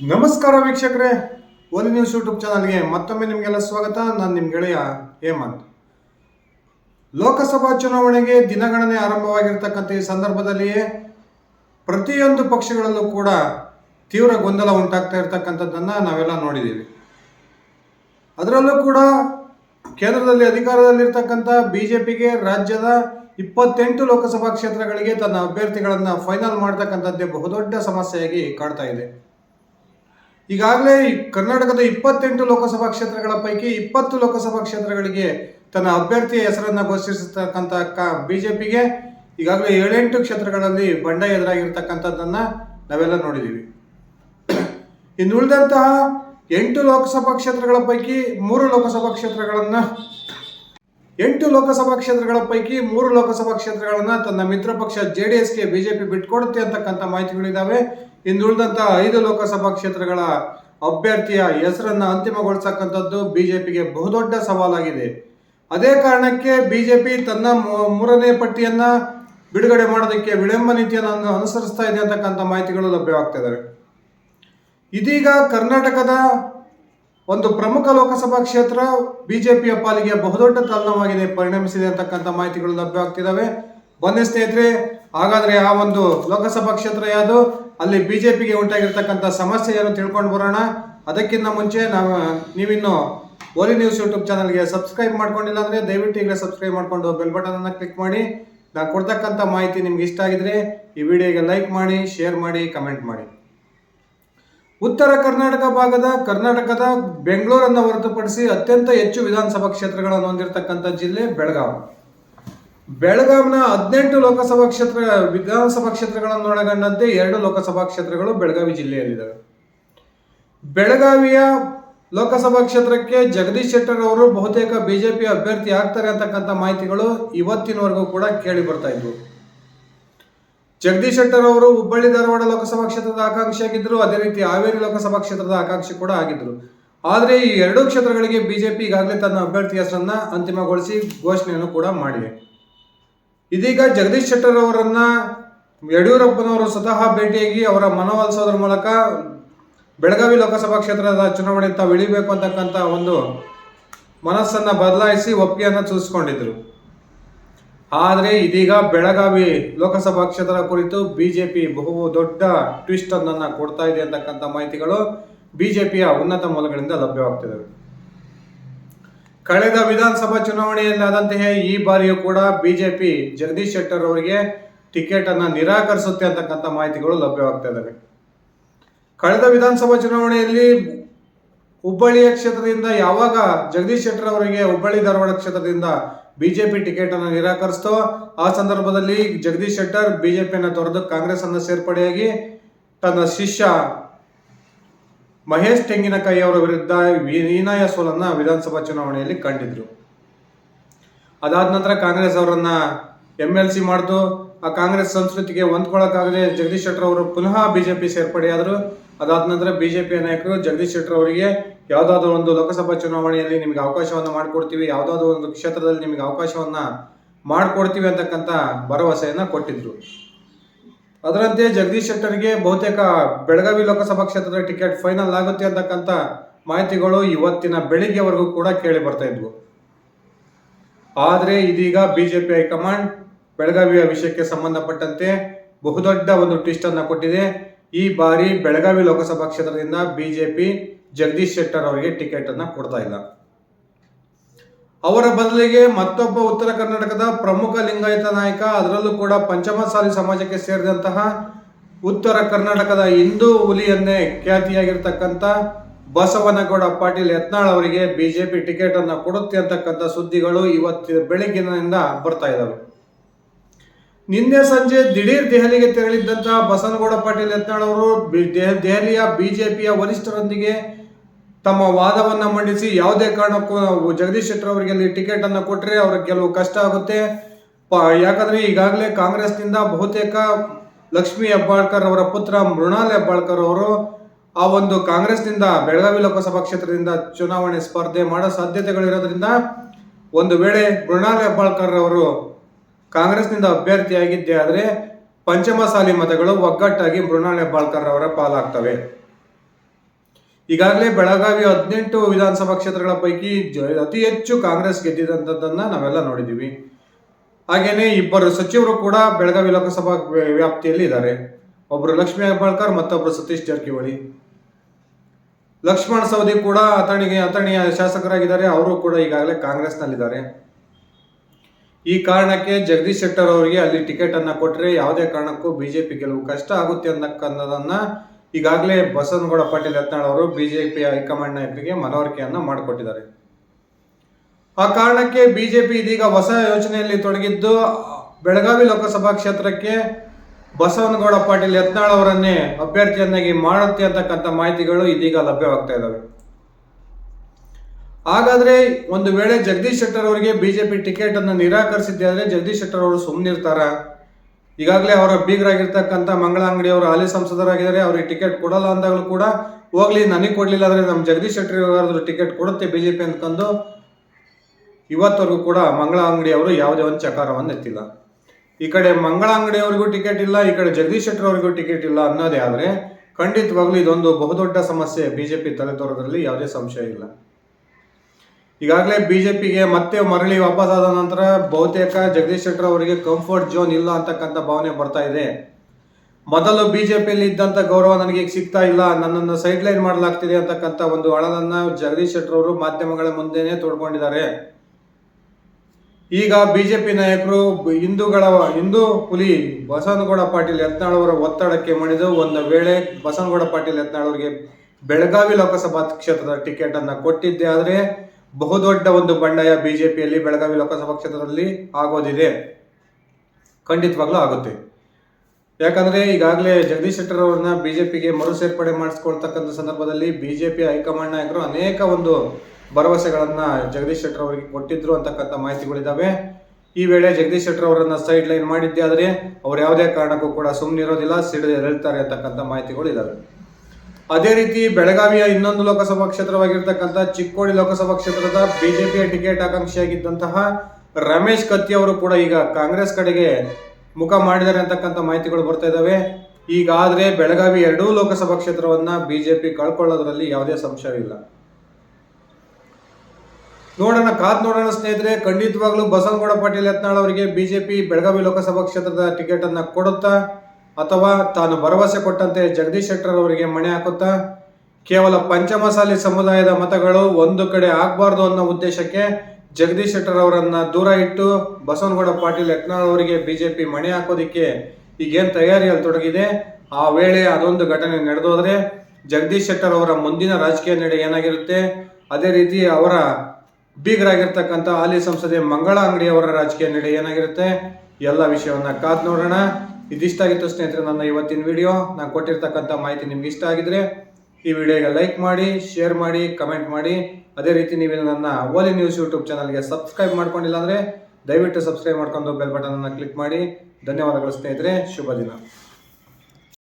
ನಮಸ್ಕಾರ ವೀಕ್ಷಕರೇ. ಓಲಿ news YouTube ಚಾನಲ್ಗೆ ಮತ್ತೊಮ್ಮೆ ನಿಮಗೆಲ್ಲ ಸ್ವಾಗತ. ನಾನು ನಿಮ್ಮ ಗೆಳೆಯ ಹೇಮಂತ್. ಲೋಕಸಭಾ ಚುನಾವಣೆಗೆ ದಿನಗಣನೆ ಆರಂಭವಾಗಿರ್ತಕ್ಕಂಥ ಈ ಸಂದರ್ಭದಲ್ಲಿಯೇ ಪ್ರತಿಯೊಂದು ಪಕ್ಷಗಳಲ್ಲೂ ಕೂಡ ತೀವ್ರ ಗೊಂದಲ ಉಂಟಾಗ್ತಾ ಇರತಕ್ಕಂಥದ್ದನ್ನು ನಾವೆಲ್ಲ ನೋಡಿದ್ದೀವಿ. ಅದರಲ್ಲೂ ಕೂಡ ಕೇಂದ್ರದಲ್ಲಿ ಅಧಿಕಾರದಲ್ಲಿರ್ತಕ್ಕಂಥ ಬಿ ಜೆ ಪಿಗೆ ರಾಜ್ಯದ ಇಪ್ಪತ್ತೆಂಟು ಲೋಕಸಭಾ ಕ್ಷೇತ್ರಗಳಿಗೆ ತನ್ನ ಅಭ್ಯರ್ಥಿಗಳನ್ನು ಫೈನಲ್ ಮಾಡ್ತಕ್ಕಂಥದ್ದೇ ಬಹುದೊಡ್ಡ ಸಮಸ್ಯೆಯಾಗಿ ಕಾಡ್ತಾ ಇದೆ. ಈಗಾಗಲೇ ಕರ್ನಾಟಕದ ಇಪ್ಪತ್ತೆಂಟು ಲೋಕಸಭಾ ಕ್ಷೇತ್ರಗಳ ಪೈಕಿ ಇಪ್ಪತ್ತು ಲೋಕಸಭಾ ಕ್ಷೇತ್ರಗಳಿಗೆ ತನ್ನ ಅಭ್ಯರ್ಥಿಯ ಹೆಸರನ್ನು ಘೋಷಿಸತಕ್ಕಂಥ ಕ ಬಿ ಜೆ ಪಿಗೆ ಈಗಾಗಲೇ ಏಳೆಂಟು ಕ್ಷೇತ್ರಗಳಲ್ಲಿ ಬಂಡ ಎದುರಾಗಿರ್ತಕ್ಕಂಥದ್ದನ್ನು ನಾವೆಲ್ಲ ನೋಡಿದ್ದೀವಿ. ಇನ್ನುಳಿದಂತಹ ಎಂಟು ಲೋಕಸಭಾ ಕ್ಷೇತ್ರಗಳ ಪೈಕಿ ಮೂರು ಲೋಕಸಭಾ ಕ್ಷೇತ್ರಗಳನ್ನು ಎಂಟು ಲೋಕಸಭಾ ಕ್ಷೇತ್ರಗಳ ಪೈಕಿ ಮೂರು ಲೋಕಸಭಾ ಕ್ಷೇತ್ರಗಳನ್ನು ತನ್ನ ಮಿತ್ರ ಪಕ್ಷ ಜೆ ಡಿ ಎಸ್ಗೆ ಬಿಜೆಪಿ ಬಿಟ್ಕೊಡುತ್ತೆ ಅಂತಕ್ಕಂಥ ಮಾಹಿತಿಗಳಿದ್ದಾವೆ ಇನ್ನುಳಿದಂಥ ಐದು ಲೋಕಸಭಾ ಕ್ಷೇತ್ರಗಳ ಅಭ್ಯರ್ಥಿಯ ಹೆಸರನ್ನು ಅಂತಿಮಗೊಳಿಸತಕ್ಕಂಥದ್ದು ಬಿಜೆಪಿಗೆ ಬಹುದೊಡ್ಡ ಸವಾಲಾಗಿದೆ. ಅದೇ ಕಾರಣಕ್ಕೆ ಬಿಜೆಪಿ ತನ್ನ ಮೂರನೇ ಪಟ್ಟಿಯನ್ನು ಬಿಡುಗಡೆ ಮಾಡೋದಕ್ಕೆ ವಿಳಂಬ ನೀತಿಯನ್ನು ಅನುಸರಿಸ್ತಾ ಇದೆ ಅಂತಕ್ಕಂಥ ಮಾಹಿತಿಗಳು ಲಭ್ಯವಾಗ್ತಾ ಇದ್ದಾವೆ ಇದೀಗ ಕರ್ನಾಟಕದ ಒಂದು ಪ್ರಮುಖ ಲೋಕಸಭಾ ಕ್ಷೇತ್ರ ಬಿಜೆಪಿಯ ಪಾಲಿಗೆ ಬಹುದೊಡ್ಡ ತಲ್ಲಣವಾಗಿದೆ, ಪರಿಣಮಿಸಿದೆ ಅಂತಕ್ಕಂಥ ಮಾಹಿತಿಗಳು ಲಭ್ಯ ಆಗ್ತಿದ್ದಾವೆ ಬನ್ನಿ ಸ್ನೇಹಿತರೆ, ಹಾಗಾದ್ರೆ ಆ ಒಂದು ಲೋಕಸಭಾ ಕ್ಷೇತ್ರ ಯಾವುದು? ಅಲ್ಲಿ ಬಿಜೆಪಿಗೆ ಉಂಟಾಗಿರ್ತಕ್ಕಂಥ ಸಮಸ್ಯೆ ಏನು ತಿಳ್ಕೊಂಡು ಬರೋಣ. ಅದಕ್ಕಿಂತ ಮುಂಚೆ ನಾವು, ನೀವಿನ್ನು ಓಲಿ ನ್ಯೂಸ್ ಯೂಟ್ಯೂಬ್ ಚಾನಲ್ಗೆ ಸಬ್ಸ್ಕ್ರೈಬ್ ಮಾಡ್ಕೊಂಡಿಲ್ಲ ಅಂದರೆ ದಯವಿಟ್ಟು ಈಗಲೇ ಸಬ್ಸ್ಕ್ರೈಬ್ ಮಾಡಿಕೊಂಡು ಬೆಲ್ ಬಟನ್ ಅನ್ನು ಕ್ಲಿಕ್ ಮಾಡಿ. ನಾನು ಕೊಡ್ತಕ್ಕಂಥ ಮಾಹಿತಿ ನಿಮ್ಗೆ ಇಷ್ಟ ಆಗಿದ್ರೆ ಈ ವಿಡಿಯೋಗೆ ಲೈಕ್ ಮಾಡಿ, ಶೇರ್ ಮಾಡಿ, ಕಮೆಂಟ್ ಮಾಡಿ. ಉತ್ತರ ಕರ್ನಾಟಕ ಭಾಗದ ಕರ್ನಾಟಕದ ಬೆಂಗಳೂರನ್ನು ಹೊರತುಪಡಿಸಿ ಅತ್ಯಂತ ಹೆಚ್ಚು ವಿಧಾನಸಭಾ ಕ್ಷೇತ್ರಗಳನ್ನು ಹೊಂದಿರತಕ್ಕಂಥ ಜಿಲ್ಲೆ ಬೆಳಗಾವಿ ಬೆಳಗಾವಿನ ಹದಿನೆಂಟು ಲೋಕಸಭಾ ಕ್ಷೇತ್ರ, ವಿಧಾನಸಭಾ ಕ್ಷೇತ್ರಗಳನ್ನು ಒಳಗೊಂಡಂತೆ ಎರಡು ಲೋಕಸಭಾ ಕ್ಷೇತ್ರಗಳು ಬೆಳಗಾವಿ ಜಿಲ್ಲೆಯಲ್ಲಿದ್ದಾವೆ ಬೆಳಗಾವಿಯ ಲೋಕಸಭಾ ಕ್ಷೇತ್ರಕ್ಕೆ ಜಗದೀಶ್ ಶೆಟ್ಟರ್ ಅವರು ಬಹುತೇಕ ಬಿಜೆಪಿ ಅಭ್ಯರ್ಥಿ ಆಗ್ತಾರೆ ಅಂತಕ್ಕಂಥ ಮಾಹಿತಿಗಳು ಇವತ್ತಿನವರೆಗೂ ಕೂಡ ಕೇಳಿ ಬರ್ತಾ ಇದ್ವು. ಜಗದೀಶ್ ಶೆಟ್ಟರ್ ಅವರು ಹುಬ್ಬಳ್ಳಿ ಧಾರವಾಡ ಲೋಕಸಭಾ ಕ್ಷೇತ್ರದ ಆಕಾಂಕ್ಷಿಯಾಗಿದ್ದರು. ಅದೇ ರೀತಿ ಹಾವೇರಿ ಲೋಕಸಭಾ ಕ್ಷೇತ್ರದ ಆಕಾಂಕ್ಷಿ ಕೂಡ ಆಗಿದ್ದರು. ಆದರೆ ಈ ಎರಡೂ ಕ್ಷೇತ್ರಗಳಿಗೆ ಬಿಜೆಪಿ ಈಗಾಗಲೇ ತನ್ನ ಅಭ್ಯರ್ಥಿ ಹೆಸರನ್ನ ಅಂತಿಮಗೊಳಿಸಿ ಘೋಷಣೆಯನ್ನು ಕೂಡ ಮಾಡಿದೆ. ಇದೀಗ ಜಗದೀಶ್ ಶೆಟ್ಟರ್ ಅವರನ್ನ ಯಡಿಯೂರಪ್ಪನವರು ಸ್ವತಃ ಭೇಟಿಯಾಗಿ ಅವರ ಮನವೊಲಿಸೋದ್ರ ಮೂಲಕ ಬೆಳಗಾವಿ ಲೋಕಸಭಾ ಕ್ಷೇತ್ರದ ಚುನಾವಣೆ ತಾವು ಇಳಿಬೇಕು ಅಂತಕ್ಕಂಥ ಒಂದು ಮನಸ್ಸನ್ನ ಬದಲಾಯಿಸಿ ಒಪ್ಪಿಗೆಯನ್ನು ಸೂಚಿಸಿಕೊಂಡಿದ್ರು. ಆದರೆ ಇದೀಗ ಬೆಳಗಾವಿ ಲೋಕಸಭಾ ಕ್ಷೇತ್ರ ಕುರಿತು ಬಿಜೆಪಿ ಬಹು ದೊಡ್ಡ ಟ್ವಿಸ್ಟ್ ಅನ್ನ ಕೊಡ್ತಾ ಇದೆ ಅಂತಕ್ಕಂಥ ಮಾಹಿತಿಗಳು ಬಿಜೆಪಿಯ ಉನ್ನತ ಮೂಲಗಳಿಂದ ಲಭ್ಯವಾಗ್ತಿದ್ದಾವೆ ಕಳೆದ ವಿಧಾನಸಭಾ ಚುನಾವಣೆಯಲ್ಲಿ ಆದಂತೆಯೇ ಈ ಬಾರಿಯೂ ಕೂಡ ಬಿಜೆಪಿ ಜಗದೀಶ್ ಶೆಟ್ಟರ್ ಅವರಿಗೆ ಟಿಕೆಟ್ ಅನ್ನ ನಿರಾಕರಿಸುತ್ತೆ ಅಂತಕ್ಕಂಥ ಮಾಹಿತಿಗಳು ಲಭ್ಯವಾಗ್ತಾ ಇದ್ದಾವೆ. ಕಳೆದ ವಿಧಾನಸಭಾ ಚುನಾವಣೆಯಲ್ಲಿ ಹುಬ್ಬಳ್ಳಿಯ ಕ್ಷೇತ್ರದಿಂದ ಯಾವಾಗ ಜಗದೀಶ್ ಶೆಟ್ಟರ್ ಅವರಿಗೆ ಹುಬ್ಬಳ್ಳಿ ಧಾರವಾಡ ಕ್ಷೇತ್ರದಿಂದ ಬಿಜೆಪಿ ಟಿಕೆಟ್ ಅನ್ನು ನಿರಾಕರಿಸ್ತು. ಆ ಸಂದರ್ಭದಲ್ಲಿ ಜಗದೀಶ್ ಶೆಟ್ಟರ್ ಬಿಜೆಪಿಯನ್ನು ತೊರೆದು ಕಾಂಗ್ರೆಸ್ ಸೇರ್ಪಡೆಯಾಗಿ ತನ್ನ ಶಿಷ್ಯ ಮಹೇಶ್ ತೆಂಗಿನಕಾಯಿ ಅವರ ವಿರುದ್ಧ ಹೀನಾಯ ಸೋಲನ್ನ ವಿಧಾನಸಭಾ ಚುನಾವಣೆಯಲ್ಲಿ ಕಂಡಿದ್ರು. ಅದಾದ ನಂತರ ಕಾಂಗ್ರೆಸ್ ಅವರನ್ನ ಎಂ ಎಲ್ ಸಿ ಮಾಡಿದು, ಆ ಕಾಂಗ್ರೆಸ್ ಸಂಸ್ಕೃತಿಗೆ ಹೊಂದ್ಕೊಳ್ಳೋಕ್ಕಾಗದೆ ಜಗದೀಶ್ ಶೆಟ್ಟರ್ ಅವರು ಪುನಃ ಬಿಜೆಪಿ ಸೇರ್ಪಡೆಯಾದರು. ಅದಾದ ನಂತರ ಬಿಜೆಪಿಯ ನಾಯಕರು ಜಗದೀಶ್ ಶೆಟ್ಟರ್ ಅವರಿಗೆ ಯಾವುದಾದ್ರೂ ಒಂದು ಲೋಕಸಭಾ ಚುನಾವಣೆಯಲ್ಲಿ ನಿಮಗೆ ಅವಕಾಶವನ್ನು ಮಾಡಿಕೊಡ್ತೀವಿ, ಯಾವುದಾದ್ರೂ ಒಂದು ಕ್ಷೇತ್ರದಲ್ಲಿ ನಿಮಗೆ ಅವಕಾಶವನ್ನು ಮಾಡಿಕೊಡ್ತೀವಿ ಅಂತಕ್ಕಂಥ ಭರವಸೆಯನ್ನು ಕೊಟ್ಟಿದ್ರು. ಅದರಂತೆ ಜಗದೀಶ್ ಶೆಟ್ಟರ್ಗೆ ಬಹುತೇಕ ಬೆಳಗಾವಿ ಲೋಕಸಭಾ ಕ್ಷೇತ್ರದ ಟಿಕೆಟ್ ಫೈನಲ್ ಆಗುತ್ತೆ ಅಂತಕ್ಕಂಥ ಮಾಹಿತಿಗಳು ಇವತ್ತಿನ ಬೆಳಿಗ್ಗೆವರೆಗೂ ಕೂಡ ಕೇಳಿ ಬರ್ತಾ ಇದ್ವು. ಆದರೆ ಇದೀಗ ಬಿಜೆಪಿ ಹೈಕಮಾಂಡ್ ಬೆಳಗಾವಿಯ ವಿಷಯಕ್ಕೆ ಸಂಬಂಧಪಟ್ಟಂತೆ ಬಹುದೊಡ್ಡ ಒಂದು ಟ್ವಿಸ್ಟ್ ಅನ್ನ ಕೊಟ್ಟಿದೆ. ಈ ಬಾರಿ ಬೆಳಗಾವಿ ಲೋಕಸಭಾ ಕ್ಷೇತ್ರದಿಂದ ಬಿಜೆಪಿ ಜಗದೀಶ್ ಶೆಟ್ಟರ್ ಅವರಿಗೆ ಟಿಕೆಟ್ ಅನ್ನ ಕೊಡ್ತಾ ಇಲ್ಲ. ಅವರ ಬದಲಿಗೆ ಮತ್ತೊಬ್ಬ ಉತ್ತರ ಕರ್ನಾಟಕದ ಪ್ರಮುಖ ಲಿಂಗಾಯತ ನಾಯಕ, ಅದರಲ್ಲೂ ಕೂಡ ಪಂಚಮಸಾಲಿ ಸಮಾಜಕ್ಕೆ ಸೇರಿದಂತಹ ಉತ್ತರ ಕರ್ನಾಟಕದ ಹಿಂದೂ ಹುಲಿಯನ್ನೇ ಖ್ಯಾತಿಯಾಗಿರ್ತಕ್ಕಂಥ ಬಸವನಗೌಡ ಪಾಟೀಲ್ ಯತ್ನಾಳ್ ಅವರಿಗೆ ಬಿಜೆಪಿ ಟಿಕೆಟ್ ಅನ್ನ ಕೊಡುತ್ತೆ ಅಂತಕ್ಕಂಥ ಸುದ್ದಿಗಳು ಇವತ್ತು ಬೆಳಗ್ಗಿನಿಂದ ಬರ್ತಾ ಇದ್ದಾವೆ ನಿನ್ನೆ ಸಂಜೆ ದಿಢೀರ್ ದೆಹಲಿಗೆ ತೆರಳಿದ್ದಂತಹ ಬಸನಗೌಡ ಪಾಟೀಲ್ ಯತ್ನಾಳ್ ಅವರು ಬಿ- ದೆಹ- ದೆಹಲಿಯ ಬಿಜೆಪಿಯ ವರಿಷ್ಠರೊಂದಿಗೆ ತಮ್ಮ ವಾದವನ್ನು ಮಂಡಿಸಿ ಯಾವುದೇ ಕಾರಣಕ್ಕೂ ಜಗದೀಶ್ ಶೆಟ್ಟರ್ ಅವರಿಗೆ ಅಲ್ಲಿ ಟಿಕೆಟ್ ಅನ್ನು ಕೊಟ್ಟರೆ ಅವ್ರಿಗೆ ಕೆಲವು ಕಷ್ಟ ಆಗುತ್ತೆ. ಯಾಕಂದ್ರೆ ಈಗಾಗಲೇ ಕಾಂಗ್ರೆಸ್ನಿಂದ ಬಹುತೇಕ ಲಕ್ಷ್ಮೀ ಹೆಬ್ಬಾಳ್ಕರ್ ಅವರ ಪುತ್ರ ಮೃಣಾಲ್ ಹೆಬ್ಬಾಳ್ಕರ್ ಅವರು ಆ ಒಂದು ಕಾಂಗ್ರೆಸ್ನಿಂದ ಬೆಳಗಾವಿ ಲೋಕಸಭಾ ಕ್ಷೇತ್ರದಿಂದ ಚುನಾವಣೆ ಸ್ಪರ್ಧೆ ಮಾಡೋ ಸಾಧ್ಯತೆಗಳಿರೋದ್ರಿಂದ ಒಂದು ವೇಳೆ ಮೃಣಾಲ್ ಹೆಬ್ಬಾಳ್ಕರ್ ಅವರು ಕಾಂಗ್ರೆಸ್ನಿಂದ ಅಭ್ಯರ್ಥಿಯಾಗಿದ್ದೇ ಆದರೆ ಪಂಚಮಸಾಲಿ ಮತಗಳು ಒಗ್ಗಟ್ಟಾಗಿ ಮೃಣಾಲ್ ಹೆಬ್ಬಾಳ್ಕರ್ ಅವರ ಪಾಲಾಗ್ತವೆ. ಈಗಾಗಲೇ ಬೆಳಗಾವಿ ಹದಿನೆಂಟು ವಿಧಾನಸಭಾ ಕ್ಷೇತ್ರಗಳ ಪೈಕಿ ಅತಿ ಹೆಚ್ಚು ಕಾಂಗ್ರೆಸ್ ಗೆದ್ದಿದಂಥದ್ದನ್ನ ನಾವೆಲ್ಲ ನೋಡಿದ್ದೀವಿ ಹಾಗೇನೆ ಇಬ್ಬರು ಸಚಿವರು ಕೂಡ ಬೆಳಗಾವಿ ಲೋಕಸಭಾ ವ್ಯಾಪ್ತಿಯಲ್ಲಿ ಇದ್ದಾರೆ. ಒಬ್ಬರು ಲಕ್ಷ್ಮೀ ಹೆಬ್ಬಾಳ್ಕರ್ ಮತ್ತೊಬ್ಬರು ಸತೀಶ್ ಜಾರಕಿಹೊಳಿ. ಲಕ್ಷ್ಮಣ ಸವದಿ ಕೂಡ ಅಥಣಿಗೆ, ಅಥಣಿಯ ಶಾಸಕರಾಗಿದ್ದಾರೆ. ಅವರು ಕೂಡ ಈಗಾಗಲೇ ಕಾಂಗ್ರೆಸ್ನಲ್ಲಿದ್ದಾರೆ. ಈ ಕಾರಣಕ್ಕೆ ಜಗದೀಶ್ ಶೆಟ್ಟರ್ ಅವರಿಗೆ ಅಲ್ಲಿ ಟಿಕೆಟ್ ಅನ್ನ ಕೊಟ್ಟರೆ ಯಾವುದೇ ಕಾರಣಕ್ಕೂ ಬಿಜೆಪಿ ಗೆಲುವು ಕಷ್ಟ ಆಗುತ್ತೆ ಅನ್ನಕ್ಕನ್ನೋದನ್ನ ಈಗಾಗಲೇ ಬಸವನಗೌಡ ಪಾಟೀಲ್ ಯತ್ನಾಳ್ ಅವರು ಬಿಜೆಪಿ ಹೈಕಮಾಂಡ್ ನಾಯಕರಿಗೆ ಮನವರಿಕೆಯನ್ನ ಮಾಡಿಕೊಟ್ಟಿದ್ದಾರೆ. ಆ ಕಾರಣಕ್ಕೆ ಬಿಜೆಪಿ ಇದೀಗ ಹೊಸ ಯೋಚನೆಯಲ್ಲಿ ತೊಡಗಿದ್ದು, ಬೆಳಗಾವಿ ಲೋಕಸಭಾ ಕ್ಷೇತ್ರಕ್ಕೆ ಬಸವನಗೌಡ ಪಾಟೀಲ್ ಯತ್ನಾಳ್ ಅವರನ್ನೇ ಅಭ್ಯರ್ಥಿಯನ್ನಾಗಿ ಮಾಡುತ್ತೆ ಅಂತಕ್ಕಂಥ ಮಾಹಿತಿಗಳು ಇದೀಗ ಲಭ್ಯವಾಗ್ತಾ ಇದ್ದಾವೆ ಹಾಗಾದ್ರೆ ಒಂದು ವೇಳೆ ಜಗದೀಶ್ ಶೆಟ್ಟರ್ ಅವರಿಗೆ ಬಿಜೆಪಿ ಟಿಕೆಟ್ ಅನ್ನು ನಿರಾಕರಿಸಿದ್ದೆ ಆದ್ರೆ ಜಗದೀಶ್ ಶೆಟ್ಟರ್ ಅವರು ಸುಮ್ಮನಿರ್ತಾರ ಈಗಾಗಲೇ ಅವರ ಬೀಗರಾಗಿರ್ತಕ್ಕಂಥ ಮಂಗಳ ಅಂಗಡಿ ಅವರು ಹಾಲಿ ಸಂಸದರಾಗಿದ್ದಾರೆ, ಅವ್ರಿಗೆ ಟಿಕೆಟ್ ಕೊಡಲ್ಲ ಅಂದಾಗಲೂ ಕೂಡ. ಹೋಗ್ಲಿ, ನನಗೆ ಕೊಡಲಿಲ್ಲ ಅಂದರೆ ನಮ್ಮ ಜಗದೀಶ್ ಶೆಟ್ಟರ್ ಅವರಾದ್ರೂ ಟಿಕೆಟ್ ಕೊಡುತ್ತೆ ಬಿಜೆಪಿ ಅಂದ್ಕೊಂಡು, ಇವತ್ತವರೆಗೂ ಕೂಡ ಮಂಗಳ ಅಂಗಡಿ ಅವರು ಯಾವುದೇ ಒಂದು ಚಕಾರವನ್ನು ಎತ್ತಿಲ್ಲ. ಈ ಕಡೆ ಮಂಗಳ ಅಂಗಡಿ ಅವರಿಗೂ ಟಿಕೆಟ್ ಇಲ್ಲ, ಈ ಕಡೆ ಜಗದೀಶ್ ಶೆಟ್ಟರ್ ಅವರಿಗೂ ಟಿಕೆಟ್ ಇಲ್ಲ ಅನ್ನೋದೇ ಆದ್ರೆ ಖಂಡಿತವಾಗ್ಲೂ ಇದೊಂದು ಬಹುದೊಡ್ಡ ಸಮಸ್ಯೆ ಬಿಜೆಪಿ ತಲೆದೋರೋದ್ರಲ್ಲಿ ಯಾವುದೇ ಸಂಶಯ ಇಲ್ಲ. ಈಗಾಗಲೇ ಬಿಜೆಪಿಗೆ ಮತ್ತೆ ಮರಳಿ ವಾಪಸ್ಸಾದ ನಂತರ ಬಹುತೇಕ ಜಗದೀಶ್ ಶೆಟ್ಟರ್ ಅವರಿಗೆ ಕಂಫರ್ಟ್ ಝೋನ್ ಇಲ್ಲ ಅಂತಕ್ಕಂಥ ಭಾವನೆ ಬರ್ತಾ ಇದೆ. ಮೊದಲು ಬಿಜೆಪಿಯಲ್ಲಿ ಇದ್ದಂಥ ಗೌರವ ನನಗೆ ಈಗ ಸಿಗ್ತಾ ಇಲ್ಲ. ನನ್ನನ್ನು ಸೈಡ್ ಲೈನ್ ಮಾಡಲಾಗ್ತಿದೆ ಅಂತಕ್ಕಂಥ ಒಂದು ಅಳಲನ್ನ ಜಗದೀಶ್ ಶೆಟ್ಟರ್ ಅವರು ಮಾಧ್ಯಮಗಳ ಮುಂದೆನೆ ತೋಡ್ಕೊಂಡಿದ್ದಾರೆ. ಈಗ ಬಿಜೆಪಿ ನಾಯಕರು ಹಿಂದೂಗಳ, ಹಿಂದೂ ಹುಲಿ ಬಸವನಗೌಡ ಪಾಟೀಲ್ ಯತ್ನಾಳ್ ಅವರ ಒತ್ತಡಕ್ಕೆ ಮಣಿದು ಒಂದು ವೇಳೆ ಬಸವನಗೌಡ ಪಾಟೀಲ್ ಯತ್ನಾಳ್ ಅವರಿಗೆ ಬೆಳಗಾವಿ ಲೋಕಸಭಾ ಕ್ಷೇತ್ರದ ಟಿಕೆಟ್ ಅನ್ನ ಕೊಟ್ಟಿದ್ದೆ. ಆದ್ರೆ ಬಹುದೊಡ್ಡ ಒಂದು ಬಂಡಾಯ ಬಿಜೆಪಿಯಲ್ಲಿ ಬೆಳಗಾವಿ ಲೋಕಸಭಾ ಕ್ಷೇತ್ರದಲ್ಲಿ ಆಗೋದಿದೆ. ಖಂಡಿತವಾಗ್ಲೂ ಆಗುತ್ತೆ. ಯಾಕಂದ್ರೆ ಈಗಾಗಲೇ ಜಗದೀಶ್ ಶೆಟ್ಟರ್ ಅವರನ್ನ ಬಿಜೆಪಿಗೆ ಮರು ಸೇರ್ಪಡೆ ಮಾಡಿಸ್ಕೊಳ್ತಕ್ಕಂಥ ಸಂದರ್ಭದಲ್ಲಿ ಬಿಜೆಪಿ ಹೈಕಮಾಂಡ್ ನಾಯಕರು ಅನೇಕ ಒಂದು ಭರವಸೆಗಳನ್ನ ಜಗದೀಶ್ ಶೆಟ್ಟರ್ ಅವರಿಗೆ ಕೊಟ್ಟಿದ್ರು ಅಂತಕ್ಕಂಥ ಮಾಹಿತಿಗಳಿದ್ದಾವೆ ಈ ವೇಳೆ ಜಗದೀಶ್ ಶೆಟ್ಟರ್ ಅವರನ್ನ ಸೈಡ್ ಲೈನ್ ಮಾಡಿದ್ದೆ ಆದರೆ ಅವ್ರು ಯಾವುದೇ ಕಾರಣಕ್ಕೂ ಕೂಡ ಸುಮ್ಮನಿರೋದಿಲ್ಲ ಸಿಡಿದು ಹೇಳ್ತಾರೆ ಅಂತಕ್ಕಂಥ ಮಾಹಿತಿಗಳು ಇದಾವೆ ಅದೇ ರೀತಿ ಬೆಳಗಾವಿಯ ಇನ್ನೊಂದು ಲೋಕಸಭಾ ಕ್ಷೇತ್ರವಾಗಿರ್ತಕ್ಕಂಥ ಚಿಕ್ಕೋಡಿ ಲೋಕಸಭಾ ಕ್ಷೇತ್ರದ ಬಿಜೆಪಿಯ ಟಿಕೆಟ್ ಆಕಾಂಕ್ಷಿಯಾಗಿದ್ದಂತಹ ರಮೇಶ್ ಕತ್ತಿ ಅವರು ಕೂಡ ಈಗ ಕಾಂಗ್ರೆಸ್ ಕಡೆಗೆ ಮುಖ ಮಾಡಿದ್ದಾರೆ ಅಂತಕ್ಕಂಥ ಮಾಹಿತಿಗಳು ಬರ್ತಾ ಇದಾವೆ. ಈಗಾದ್ರೆ ಬೆಳಗಾವಿ ಎರಡೂ ಲೋಕಸಭಾ ಕ್ಷೇತ್ರವನ್ನ ಬಿಜೆಪಿ ಕಳ್ಕೊಳ್ಳೋದ್ರಲ್ಲಿ ಯಾವುದೇ ಸಂಶಯವಿಲ್ಲ ನೋಡೋಣ ಕಾತ್ ನೋಡೋಣ ಸ್ನೇಹಿತರೆ. ಖಂಡಿತವಾಗ್ಲೂ ಬಸವನಗೌಡ ಪಾಟೀಲ್ ಯತ್ನಾಳ್ ಅವರಿಗೆ ಬಿಜೆಪಿ ಬೆಳಗಾವಿ ಲೋಕಸಭಾ ಕ್ಷೇತ್ರದ ಟಿಕೆಟ್ ಅನ್ನ ಕೊಡುತ್ತಾ ಅಥವಾ ತಾನು ಭರವಸೆ ಕೊಟ್ಟಂತೆ ಜಗದೀಶ್ ಶೆಟ್ಟರ್ ಅವರಿಗೆ ಮಣೆ ಹಾಕುತ್ತಾ? ಕೇವಲ ಪಂಚಮಸಾಲಿ ಸಮುದಾಯದ ಮತಗಳು ಒಂದು ಕಡೆ ಆಗಬಾರ್ದು ಅನ್ನೋ ಉದ್ದೇಶಕ್ಕೆ ಜಗದೀಶ್ ಶೆಟ್ಟರ್ ಅವರನ್ನ ದೂರ ಇಟ್ಟು ಬಸವನಗೌಡ ಪಾಟೀಲ್ ಯತ್ನಾಳ್ ಅವರಿಗೆ ಬಿಜೆಪಿ ಮಣೆ ಹಾಕೋದಿಕ್ಕೆ ಈಗೇನ್ ತಯಾರಿಯಲ್ಲಿ ತೊಡಗಿದೆ? ಆ ವೇಳೆ ಅದೊಂದು ಘಟನೆ ನಡೆದೋದ್ರೆ ಜಗದೀಶ್ ಶೆಟ್ಟರ್ ಅವರ ಮುಂದಿನ ರಾಜಕೀಯ ನಡೆ ಏನಾಗಿರುತ್ತೆ? ಅದೇ ರೀತಿ ಅವರ ಬೀಗರಾಗಿರ್ತಕ್ಕಂಥ ಹಾಲಿ ಸಂಸದೆ ಮಂಗಳ ಅಂಗಡಿ ಅವರ ರಾಜಕೀಯ ನಡೆ ಏನಾಗಿರುತ್ತೆ? ಎಲ್ಲ ವಿಷಯವನ್ನ ಕಾದು ನೋಡೋಣ. ಇದಿಷ್ಟ ಆಗಿತ್ತು ಸ್ನೇಹಿತರೆ ನನ್ನ ಇವತ್ತಿನ ವಿಡಿಯೋ ನಾನು ಕೊಟ್ಟಿರ್ತಕ್ಕಂಥ ಮಾಹಿತಿ ನಿಮ್ಗೆ ಇಷ್ಟ ಆಗಿದ್ರೆ ಈ ವಿಡಿಯೋಗೆ ಲೈಕ್ ಮಾಡಿ ಶೇರ್ ಮಾಡಿ ಕಮೆಂಟ್ ಮಾಡಿ. ಅದೇ ರೀತಿ ನೀವು ನನ್ನ ಓಲಿ ನ್ಯೂಸ್ ಯೂಟ್ಯೂಬ್ ಚಾನಲ್ಗೆ ಸಬ್ಸ್ಕ್ರೈಬ್ ಮಾಡ್ಕೊಂಡಿಲ್ಲ ಅಂದರೆ ದಯವಿಟ್ಟು ಸಬ್ಸ್ಕ್ರೈಬ್ ಮಾಡ್ಕೊಂಡು ಬೆಲ್ ಬಟನನ್ನು ಕ್ಲಿಕ್ ಮಾಡಿ. ಧನ್ಯವಾದಗಳು ಸ್ನೇಹಿತರೆ, ಶುಭ ದಿನ.